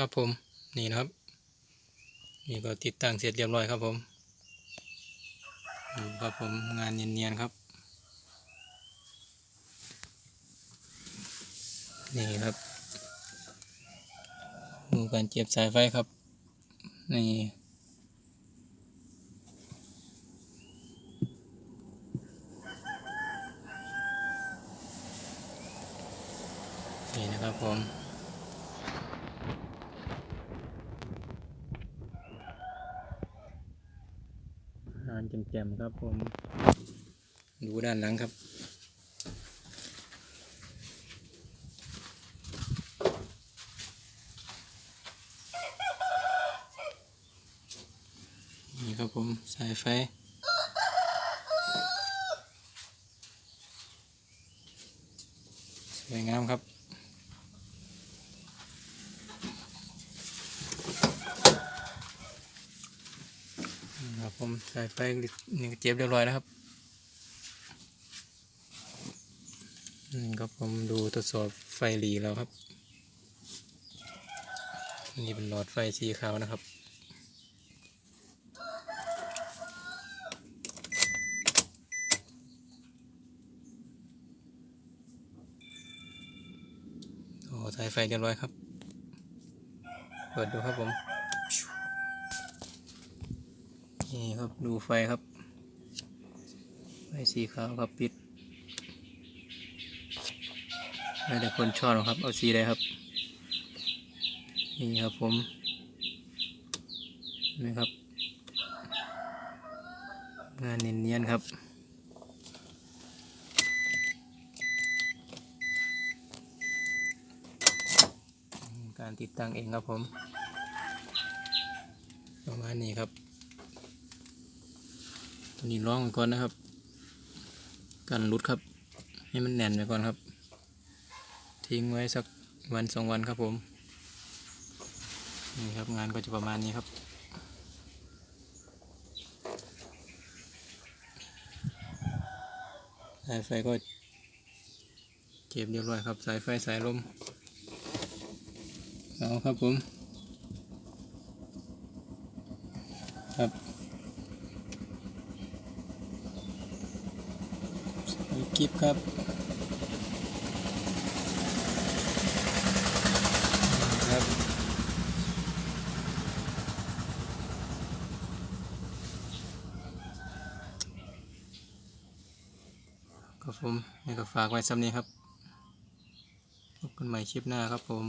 ครับผมนี่นะครับนี่ก็ติดตั้งเสร็จเรียบร้อยครับผมดูครับผมงานเนียนๆครับ นี่ครับดูการเจ็บสายไฟครับ นี่นี่นะครับผม งานแจ่มๆครับผม ดูด้านหลังครับ นี่ครับผมสายไฟสวยงามครับ ครับผมสายไฟนี่ก็เจ็บเรียบร้อยแล้วครับนี่ครับผมดูทดสอบไฟหลีแล้วครับนี่เป็นหลอดไฟสีขาวนะครับโอ้สายไฟเรียบร้อยครับ เปิดดูครับผม นี่ครับดูไฟครับ ไฟสีขาวครับปิดไม่ได้คนชอบครับ เอาสีใดครับ นี่ครับผมนี่ครับ งานเนียนๆครับการติดตั้งเองครับผม ประมาณนี้ครับ ตัวนี้ร้องไว้ก่อนนะครับ กันรุดครับ ให้มันแน่นไว้ก่อนครับ ทิ้งไว้สักวันสองวันครับผม นี่ครับงานก็จะประมาณนี้ครับสายไฟก็เก็บเรียบร้อยครับ สายไฟสายลมเอาครับผม ครับ กิฟครับครับครับผมนี่ก็ฝากไว้ซ้ำนี้ครับ พบกันใหม่คลิปหน้าครับผม